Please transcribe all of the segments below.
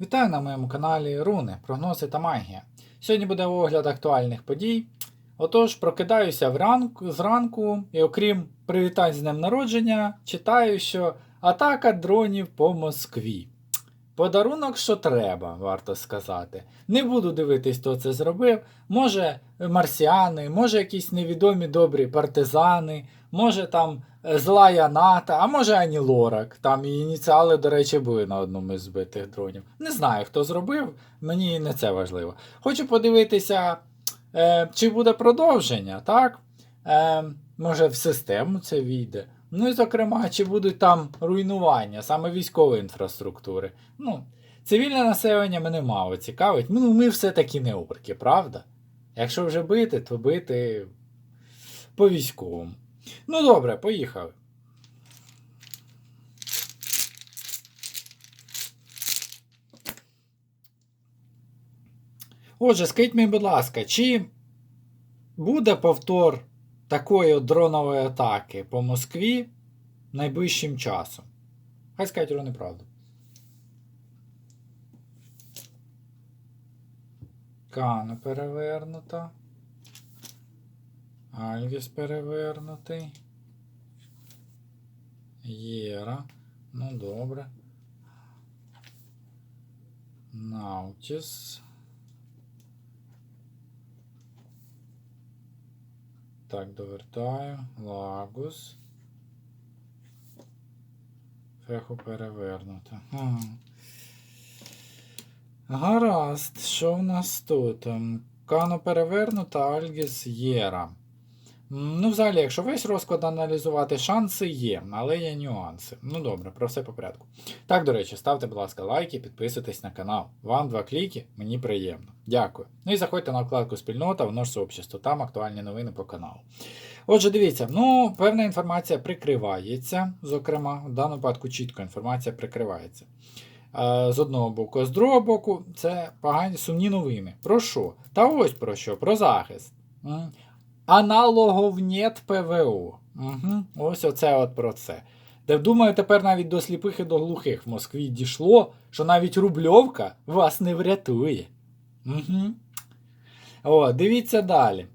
Вітаю на моєму каналі Руни, прогнози та магія. Сьогодні буде огляд актуальних подій. Отож, прокидаюся вранку, зранку і окрім привітань з днем народження, читаю, що атака дронів по Москві. Подарунок, що треба, варто сказати. Не буду дивитись, хто це зробив. Може марсіани, може якісь невідомі добрі партизани, може там е, зла Яната, а може Ані Лорак. Там і ініціали, до речі, були на одному із збитих дронів. Не знаю, хто зробив, мені не це важливо. Хочу подивитися, е, чи буде продовження, так? Е, може в систему це війде. Ну і зокрема, чи будуть там руйнування саме військової інфраструктури. Ну, цивільне населення мене мало цікавить. Ну, ми все-таки не орки, правда? Якщо вже бити, то бити по військовому. Ну добре, поїхали. Отже, скажіть мені, будь ласка, чи буде повтор такої дронової атаки по Москві найближчим часом? Хай скажуть вони правду. Кана перевернута. Альгіс перевернутий. Єра. Ну добре. Наутіс. Так, довертаю. Лагус. Феху перевернуто. Ага. Гаразд, що в нас тут? Ем, Кано перевернута, Альгіс Єра. Ну, взагалі, якщо весь розклад аналізувати, шанси є, але є нюанси. Ну добре, про все по порядку. Так, до речі, ставте, будь ласка, лайки, підписуйтесь на канал. Вам два кліки, мені приємно. Дякую. Ну і заходьте на вкладку спільнота в наш сообщество, там актуальні новини по каналу. Отже, дивіться, ну, певна інформація прикривається, зокрема, в даному випадку чітко інформація прикривається. Е, З одного боку, а з другого боку, це погані сумні новини. Про що? Та ось про що? Про захист. Аналогов нет ПВО. Угу. Ось оце от про це. Де думаю, тепер навіть до сліпих і до глухих в Москві дійшло, що навіть Рубльовка вас не врятує. Угу. О, дивіться далі.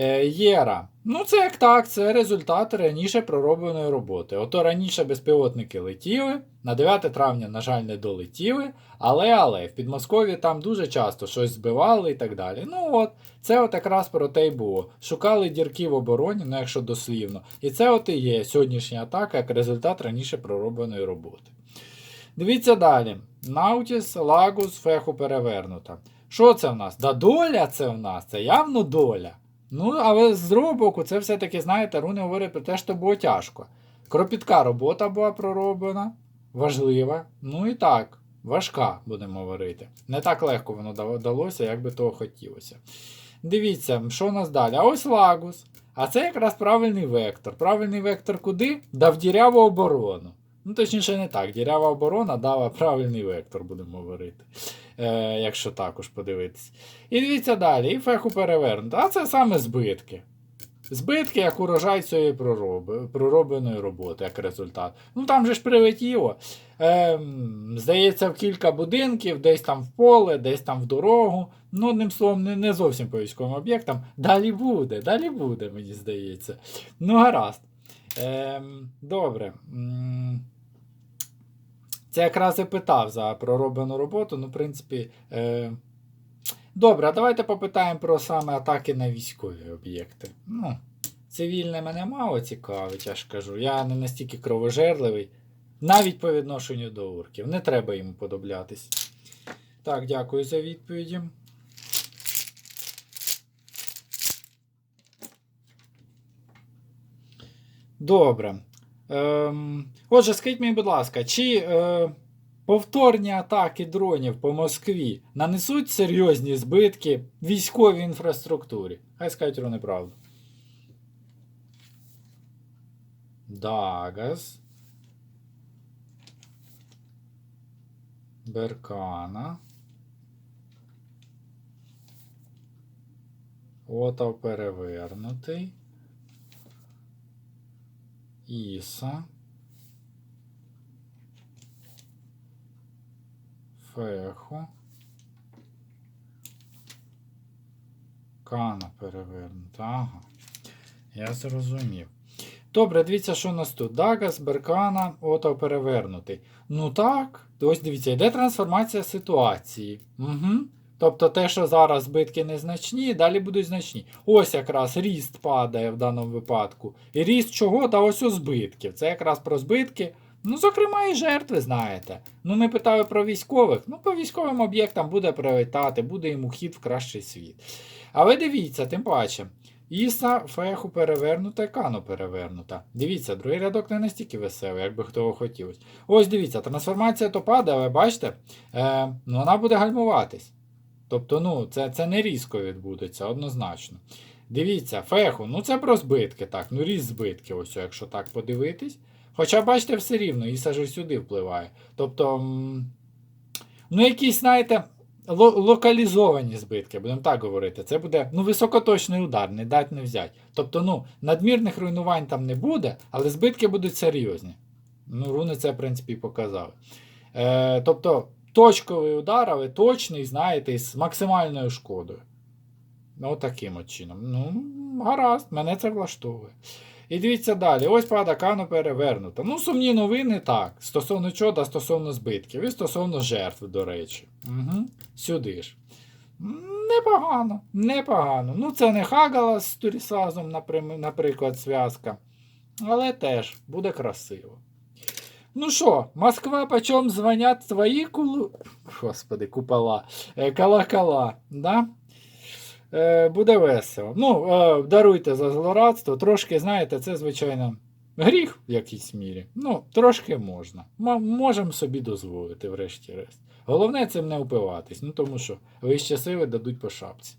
Е, Єра. Ну, це як так, це результат раніше проробленої роботи. Ото раніше безпілотники летіли, на 9 травня, на жаль, не долетіли, але але в Підмосков'ї там дуже часто щось збивали і так далі. Ну от, це от якраз про те й було. Шукали дірки в обороні, ну якщо дослівно. І це от і є сьогоднішня атака як результат раніше проробленої роботи. Дивіться далі. Наутіс, Лагус, Феху перевернута. Що це в нас? Да доля це в нас, це явно доля. Ну, але з другого боку, це все-таки, знаєте, руни говорять про те, що було тяжко. Кропітка робота була пророблена, важлива. Ну і так, важка, будемо говорити. Не так легко воно дало- далося, як би того хотілося. Дивіться, що у нас далі? А ось Лагус. А це якраз правильний вектор. Правильний вектор куди? Дав діряву оборону. Ну, точніше, не так. Дірява оборона дала правильний вектор, будемо говорити. Е, якщо також подивитись. І дивіться далі, і феху перевернуто. А це саме збитки. Збитки, як урожай цієї пророби, проробленої роботи, як результат. Ну там же ж прилетіло. Ем, здається, в кілька будинків, десь там в поле, десь там в дорогу. Ну, одним словом, не, не зовсім по військовим об'єктам. Далі буде, далі буде, мені здається. Ну, гаразд. Ем, добре. Це якраз і питав за пророблену роботу. Ну, в принципі. Е, Добре, а давайте попитаємо про саме атаки на військові об'єкти. Ну, цивільне мене мало цікавить, я ж кажу. Я не настільки кровожерливий, навіть по відношенню до урків. Не треба йому подоблятись. Так, дякую за відповіді. Добре. Ем, отже, скажіть мені, будь ласка, чи е, повторні атаки дронів по Москві нанесуть серйозні збитки військовій інфраструктурі? Хай скажуть вони правду. Дагас. Беркана. Отав перевернутий. Іса. феху. Кана перевернута. Ага. Я зрозумів. Добре, дивіться, що у нас тут. Дагас, Беркана, ото перевернутий. Ну так, ось дивіться, йде трансформація ситуації. Угу. Тобто те, що зараз збитки незначні, далі будуть значні. Ось якраз ріст падає в даному випадку. І ріст чого? Та ось у збитків. Це якраз про збитки. Ну, зокрема, і жертви, знаєте. Ну, ми питали про військових. Ну, по військовим об'єктам буде прилетати, буде йому хід в кращий світ. Але дивіться, тим паче. Іса феху перевернута, кану перевернута. Дивіться, другий рядок не настільки веселий, як би хто хотілося. Ось дивіться, трансформація то падає, але бачите, е, ну, вона буде гальмуватись. Тобто, ну, це, це не різко відбудеться, однозначно. Дивіться, феху, ну це про збитки, так, ну різ збитки, ось, якщо так подивитись. Хоча, бачите, все рівно, Іса ж сюди впливає. Тобто, ну, якісь, знаєте, ло- локалізовані збитки, будемо так говорити. Це буде ну, високоточний удар, не дать не взять. Тобто, ну, надмірних руйнувань там не буде, але збитки будуть серйозні. Ну, руни це, в принципі, показали. Е, тобто, точковий удар, але точний, знаєте, з максимальною шкодою. Ну, таким от чином. Ну, гаразд, мене це влаштовує. І дивіться далі. Ось пада Кану перевернута. Ну, сумні новини так. Стосовно чого, да, стосовно збитків. І стосовно жертв, до речі. Угу. Сюди ж. Непогано, непогано. Ну, це не Хагала з Турісазом, наприклад, зв'язка. Але теж буде красиво. Ну що, Москва почем звонят твої кулу. Господи, купола. Е, Кала-кала, да? Е, буде весело. Ну, е, даруйте за злорадство. Трошки, знаєте, це, звичайно, гріх в якійсь мірі. Ну, трошки можна. М- можемо собі дозволити, врешті-решт. Головне цим не впиватись, ну тому що вищі сили дадуть по шапці.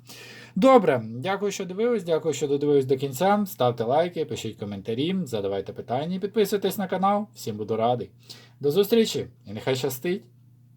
Добре, дякую, що дивились, дякую, що додивились до кінця. Ставте лайки, пишіть коментарі, задавайте питання і підписуйтесь на канал. Всім буду радий. До зустрічі і нехай щастить!